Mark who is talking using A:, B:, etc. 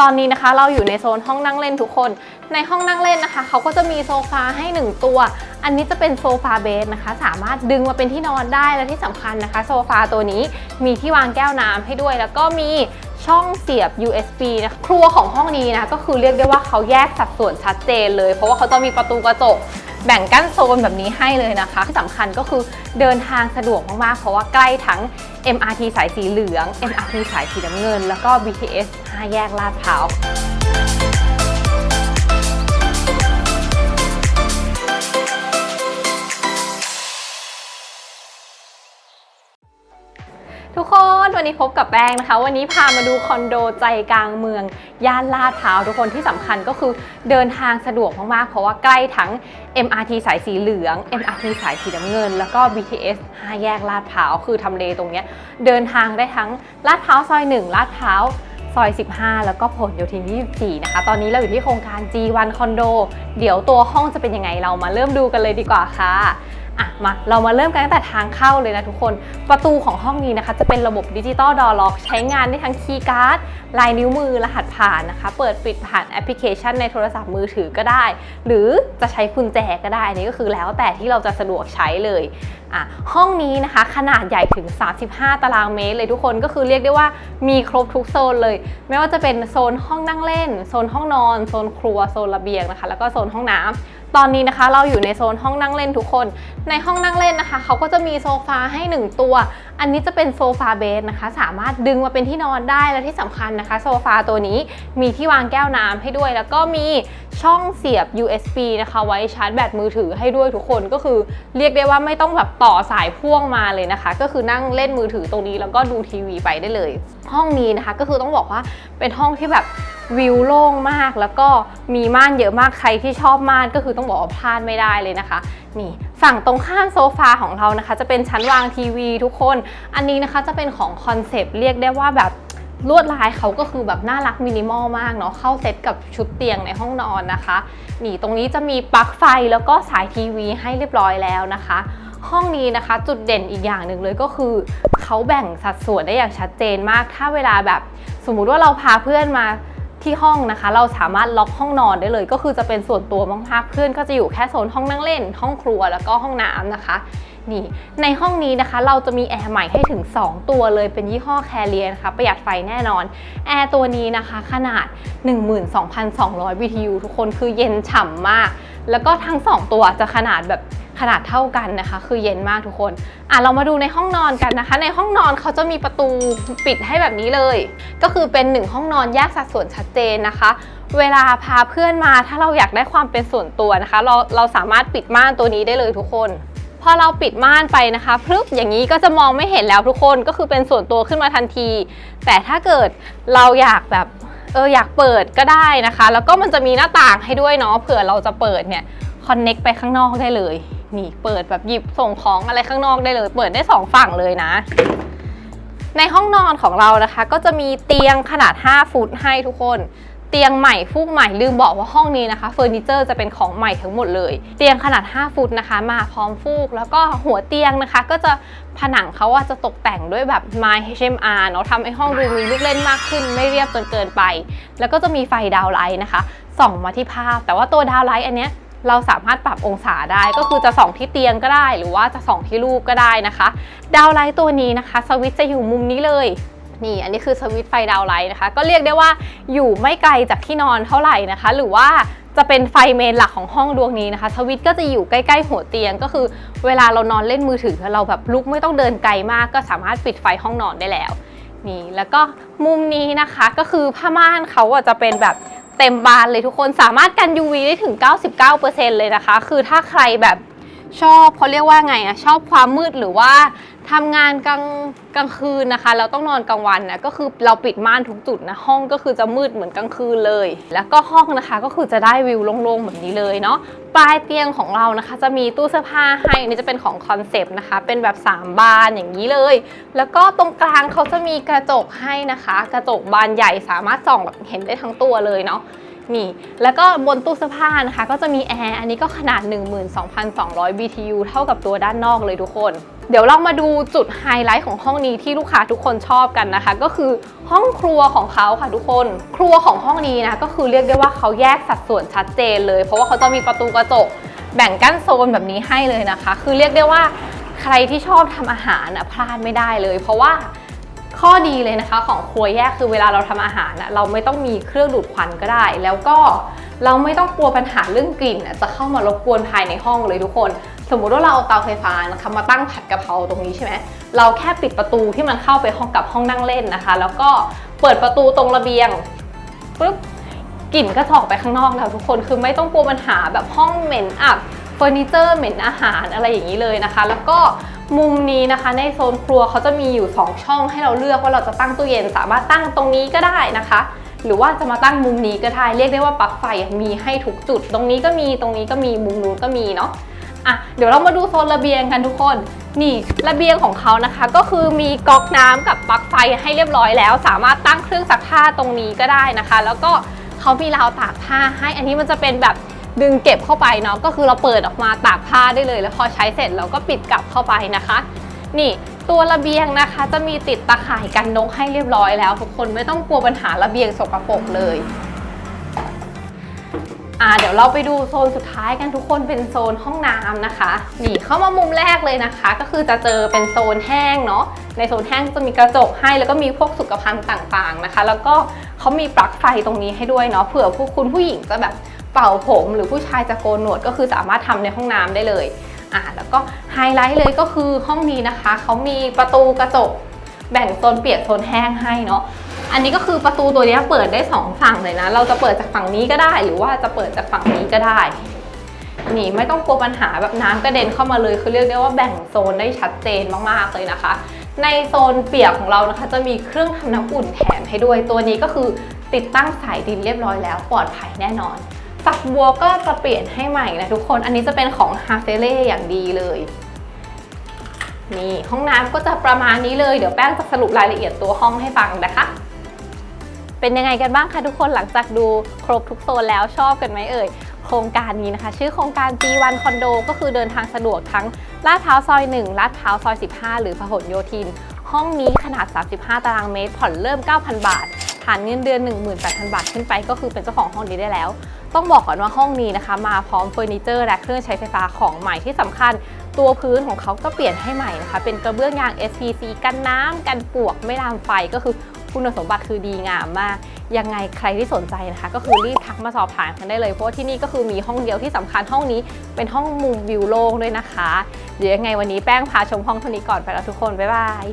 A: ตอนนี้นะคะเราอยู่ในโซนห้องนั่งเล่นทุกคน ในห้องนั่งเล่นนะคะเขาก็จะมีโซฟาให้ 1 ตัว อันนี้จะเป็นโซฟาเบสนะคะ สามารถดึงมาเป็นที่นอนได้และที่สำคัญนะคะ โซฟาตัวนี้มีที่วางแก้วน้ำให้ด้วย แล้วก็มีช่องเสียบ USB นะครัวของห้องนี้นะก็คือเรียกได้ว่าเขาแยกสัดส่วนชัดเจนเลย เพราะว่าเขาจะมีประตูกระจก แบ่งกั้นโซนแบบนี้ให้เลยนะคะ ที่สำคัญก็คือเดินทางสะดวกมากๆ เพราะว่าใกล้ทั้ง MRT สายสีเหลือง MRT สายสีน้ำเงิน แล้วก็ BTS 5 แยกลาดพร้าว คนวันนี้พบกับแป้งนะคะ วันนี้พามาดูคอนโดใจกลางเมือง ย่านลาดพร้าวทุกคนที่สำคัญก็คือเดินทางสะดวกมากๆ เพราะว่าใกล้ทั้ง MRT สายสีเหลือง MRT สายสีน้ำเงิน แล้วก็ BTS 5 แยกลาดพร้าวคือทำเลตรงเนี้ยเดินทางได้ทั้งลาดพร้าวซอย 1 ลาดพร้าวซอย 15 แล้วก็ผลโยธิน 24 นะคะ ตอนนี้เราอยู่ที่โครงการ G1 คอนโด เดี๋ยวตัวห้องจะเป็นยังไงเรามาเริ่มดูกันเลยดีกว่าค่ะ อะมาเรามาเริ่มกันตั้งแต่ทางเข้าเลยนะทุกคน ประตูของห้องนี้นะคะ จะเป็นระบบดิจิตอลดอล็อก ใช้งานได้ทั้งคีย์การ์ดลายนิ้วมือรหัสผ่านนะคะ เปิดปิดผ่านแอปพลิเคชันในโทรศัพท์มือถือก็ได้ หรือจะใช้กุญแจก็ได้ อันนี้ก็คือแล้วแต่ที่เราจะสะดวกใช้เลยอะห้องนี้นะคะขนาดใหญ่ถึง 35 ตารางเมตรเลยทุกคนก็คือเรียกได้ว่ามีครบทุกโซนเลย ไม่ว่าจะเป็นโซนห้องนั่งเล่น โซนห้องนอน โซนครัว โซนระเบียงนะคะ แล้วก็โซนห้องน้ำตอนนี้นะคะเราอยู่ในโซนห้องนั่งเล่นทุกคนในห้องนั่งเล่นนะคะ เขาก็จะมีโซฟาให้ 1 ตัว อันนี้จะเป็นโซฟาเบสนะคะ สามารถดึงมาเป็นที่นอนได้และที่สำคัญนะคะ โซฟาตัวนี้มีที่วางแก้วน้ำให้ด้วย แล้วก็มี ช่องเสียบ USB นะคะ ไว้ชาร์จแบตมือถือให้ด้วยทุกคนก็คือ เรียกได้ว่าไม่ต้องแบบต่อสายพ่วงมาเลยนะคะ ก็คือนั่งเล่นมือถือตรงนี้แล้วก็ดูทีวีไปได้เลย ห้องนี้นะคะก็คือต้องบอกว่าเป็นห้องที่แบบวิวโล่งมากแล้วก็มีม่านเยอะมากใครที่ชอบม่านก็คือต้องบอกว่าพลาดไม่ได้เลยนะคะ นี่ฝั่งตรงข้ามโซฟาของเรานะคะ จะเป็นชั้นวางทีวีทุกคน อันนี้นะคะจะเป็นของคอนเซปต์เรียกได้ว่าแบบ ลวดลายเขาก็คือแบบน่ารักมินิมอลมากเนาะเข้าเซตกับชุดเตียงในห้องนอนนะคะ นี่ตรงนี้จะมีปลั๊กไฟแล้วก็สายทีวีให้เรียบร้อยแล้วนะคะ ห้องนี้นะคะจุดเด่นอีกอย่างหนึ่งเลยก็คือ เขาแบ่งสัดส่วนได้อย่างชัดเจนมาก ถ้าเวลาแบบ สมมุติว่าเราพาเพื่อนมา ที่ห้องนะคะ เราสามารถล็อกห้องนอนได้เลย ก็คือจะเป็นส่วนตัวมากๆเพื่อนก็จะอยู่แค่โซนห้องนั่งเล่น ห้องครัวแล้วก็ห้องน้ำนะคะนี่ในห้องนี้นะคะ เราจะมีแอร์ใหม่ให้ถึง 2 ตัวเลยเป็นยี่ห้อแคเรียนะคะประหยัดไฟแน่นอน แอร์ตัวนี้นะคะ ขนาด 12,200 BTU ทุกคนคือเย็นฉ่ำมาก แล้วก็ทั้ง 2 ตัวจะขนาดแบบ ขนาดเท่ากันนะคะ คือเย็นมากทุกคน อะเรามาดูในห้องนอนกันนะคะ ในห้องนอนเขาจะมีประตูปิดให้แบบนี้เลย ก็คือเป็นหนึ่งห้องนอนแยกสัดส่วนชัดเจนนะคะ เวลาพาเพื่อนมาถ้าเราอยากได้ความเป็นส่วนตัวนะคะ เราเราสามารถปิดม่านตัวนี้ได้เลยทุกคนพอเราปิดม่านไปนะคะพรึบอย่างนี้ก็จะมองไม่เห็นแล้วทุกคนก็คือเป็นส่วนตัวขึ้นมาทันที แต่ถ้าเกิดเราอยากแบบเอออยากเปิดก็ได้นะคะ แล้วก็มันจะมีหน้าต่างให้ด้วยเนาะเผื่อเราจะเปิดเนี่ยคอนเน็กไปข้างนอกได้เลย นี่เปิดแบบหยิบส่งของอะไรข้างนอกได้เลย เปิดได้สองฝั่งเลยนะ ในห้องนอนของเรานะคะ ก็จะมีเตียงขนาด 5 ฟุตให้ทุกคนเตียงใหม่ฟูกใหม่ลืมบอกว่าห้องนี้นะคะเฟอร์นิเจอร์จะเป็นของใหม่ทั้งหมดเลย เตียงขนาด 5 ฟุตนะคะ มาพร้อมฟูก แล้วก็หัวเตียงนะคะ ก็จะผนังเขาว่าจะตกแต่งด้วยแบบไม้ HMR เนาะทำให้ห้องดูมีลูกเล่นมากขึ้น ไม่เรียบจนเกินไป แล้วก็จะมีไฟดาวไลท์นะคะส่องมาที่ภาพ แต่ว่าตัวดาวไลท์อันเนี้ย เราสามารถปรับองศาได้ก็คือจะส่องที่เตียงก็ได้ หรือว่าจะส่องที่รูปก็ได้นะคะ ดาวไลท์ตัวนี้นะคะ สวิตช์จะอยู่มุมนี้เลยนี่อันนี้คือสวิตช์ไฟดาวไลท์นะคะ ก็เรียกได้ว่าอยู่ไม่ไกลจากที่นอนเท่าไหร่นะคะ หรือว่าจะเป็นไฟเมนหลักของห้องดวงนี้นะคะ สวิตช์ก็จะอยู่ใกล้ๆหัวเตียงก็คือ เวลาเรานอนเล่นมือถือเราแบบลุกไม่ต้องเดินไกลมาก ก็สามารถปิดไฟห้องนอนได้แล้วนี่แล้วก็มุมนี้นะคะก็คือผ้าม่านเขาอะจะเป็นแบบ เต็มบานเลยทุกคนสามารถกัน UV ได้ถึง 99%เลยนะคะ คือถ้าใครแบบชอบเขาเรียกว่าไงอะชอบความมืดหรือว่า ทำงานกลางกลางคืนนะคะ เราต้องนอนกลางวันนะก็คือเราปิดม่านทุกจุดนะห้องก็คือจะมืดเหมือนกลางคืนเลย แล้วก็ห้องนะคะก็คือจะได้วิวโล่งๆแบบนี้เลยเนาะปลายเตียงของเรานะคะ จะมีตู้เสื้อผ้าให้อันนี่จะเป็นของคอนเซปต์นะคะ เป็นแบบ 3 บานอย่างนี้เลย แล้วก็ตรงกลางเขาจะมีกระจกให้นะคะ กระจกบานใหญ่สามารถส่องแบบเห็นได้ทั้งตัวเลยเนาะนี่ แล้วก็บนตู้เสื้อผ้านะคะ ก็จะมีแอร์อันนี้ก็ขนาด 12,200 BTU เท่ากับตัวด้านนอกเลยทุกคน เดี๋ยวเรามาดูจุดไฮไลท์ของห้องนี้ที่ลูกค้าทุกคนชอบกันนะคะ ก็คือห้องครัวของเขาค่ะทุกคน ครัวของห้องนี้นะก็คือเรียกได้ว่าเขาแยกสัดส่วนชัดเจนเลย เพราะว่าเขาจะมีประตูกระจกแบ่งกั้นโซนแบบนี้ให้เลยนะคะ คือเรียกได้ว่าใครที่ชอบทำอาหารนะพลาดไม่ได้เลย เพราะว่าข้อดีเลยนะคะ ของครัวแยกคือเวลาเราทำอาหารนะเราไม่ต้องมีเครื่องดูดควันก็ได้ แล้วก็เราไม่ต้องกลัวปัญหาเรื่องกลิ่นจะเข้ามารบกวนภายในห้องเลยทุกคน สมมุติว่าเราเอาเตาไฟฟ้านะคะมาตั้งผัดกะเพราตรงนี้ใช่ไหมเราแค่ปิดประตูที่มันเข้าไปห้องกับห้องนั่งเล่นนะคะ แล้วก็เปิดประตูตรงระเบียงปุ๊บกลิ่นก็จะออกไปข้างนอกแล้วทุกคนคือไม่ต้องกลัวปัญหาแบบห้องเหม็นอับเฟอร์นิเจอร์เหม็นอาหารอะไรอย่างนี้เลยนะคะ แล้วก็มุมนี้นะคะ ในโซนครัวเขาจะมีอยู่ 2 ช่องให้เราเลือกว่าเราจะตั้งตู้เย็นสามารถตั้งตรงนี้ก็ได้นะคะ หรือว่าจะมาตั้งมุมนี้ก็ได้เรียกได้ว่าปลั๊กไฟมีให้ทุกจุด ตรงนี้ก็มีตรงนี้ก็มีมุมนู้นก็มีเนาะ อะเดี๋ยวเรามาดูโซนระเบียงกันทุกคน นี่ระเบียงของเขานะคะ ก็คือมีก๊อกน้ำกับปลั๊กไฟให้เรียบร้อยแล้ว สามารถตั้งเครื่องซักผ้าตรงนี้ก็ได้นะคะ แล้วก็เขามีราวตากผ้าให้ อันนี้มันจะเป็นแบบดึงเก็บเข้าไปเนาะก็คือเราเปิดออกมาตากผ้าได้เลย แล้วพอใช้เสร็จเราก็ปิดกลับเข้าไปนะคะ นี่ตัวระเบียงนะคะ จะมีติดตะข่ายกันนกให้เรียบร้อยแล้วทุกคนไม่ต้องกลัวปัญหาระเบียงสกปรกเลย อ่าเดี๋ยวเราไปดูโซนสุดท้ายกันทุกคนเป็นโซนห้องน้ำนะคะนี่เข้ามามุมแรกเลยนะคะ ก็คือจะเจอเป็นโซนแห้งเนาะในโซนแห้งจะมีกระจกให้แล้วก็มีพวกสุขภัณฑ์ต่างๆนะคะ แล้วก็เขามีปลั๊กไฟตรงนี้ให้ด้วยเนาะเผื่อผู้คุณผู้หญิงจะแบบเป่าผมหรือผู้ชายจะโกนหนวดก็คือสามารถทำในห้องน้ำได้เลยอ่าแล้วก็ไฮไลท์เลยก็คือห้องนี้นะคะเขามีประตูกระจกแบ่งโซนเปียกโซนแห้งให้เนาะ อันนี้ก็คือประตูตัวนี้เปิดได้สองฝั่งเลยนะ เราจะเปิดจากฝั่งนี้ก็ได้ หรือว่าจะเปิดจากฝั่งนี้ก็ได้ นี่ไม่ต้องกลัวปัญหาแบบน้ำกระเด็นเข้ามาเลย คือเรียกได้ว่าแบ่งโซนได้ชัดเจนมากๆเลยนะคะ ในโซนเปียกของเรานะคะ จะมีเครื่องทำน้ำอุ่นแถมให้ด้วย ตัวนี้ก็คือติดตั้งสายดินเรียบร้อยแล้วปลอดภัยแน่นอนฝักบัวก็จะเปลี่ยนให้ใหม่นะทุกคน อันนี้จะเป็นของฮาเฟเล่อย่างดีเลย นี่ห้องน้ำก็จะประมาณนี้เลย เดี๋ยวแป้งจะสรุปรายละเอียดตัวห้องให้ฟังนะคะ เป็นยังไงกันบ้างคะทุกคนหลังจากดูครบทุกโซนแล้วชอบกันไหมเอ่ยโครงการนี้นะคะ ชื่อโครงการ G1 คอนโดก็คือเดินทางสะดวกทั้งลาดพร้าวซอย 1 ลาดพร้าวซอย 15 หรือพหลโยธิน ห้องนี้ขนาด 35 ตารางเมตร ผ่อนเริ่ม 9,000 บาทฐานเงินเดือน 18,000 บาทขึ้นไปก็คือเป็นเจ้าของห้องนี้ได้แล้ว ต้องบอกก่อนว่าห้องนี้นะคะ มาพร้อมเฟอร์นิเจอร์และเครื่องใช้ไฟฟ้าของใหม่ที่สำคัญ ตัวพื้นของเขาก็เปลี่ยนให้ใหม่นะคะ เป็นกระเบื้องยาง SPC กันน้ำกันปวกไม่ลามไฟก็คือ คุณสมบัติคือดีงามมาก ยังไงใครที่สนใจนะคะ ก็คือรีบทักมาสอบถามกันได้เลย เพราะว่าที่นี่ก็คือมีห้องเดียวที่สำคัญห้องนี้เป็นห้องมุมวิวโล่งด้วยนะคะ เดี๋ยวยังไงวันนี้แป้งพาชมห้องเท่านี้ก่อนไปแล้วทุกคน บ๊ายบาย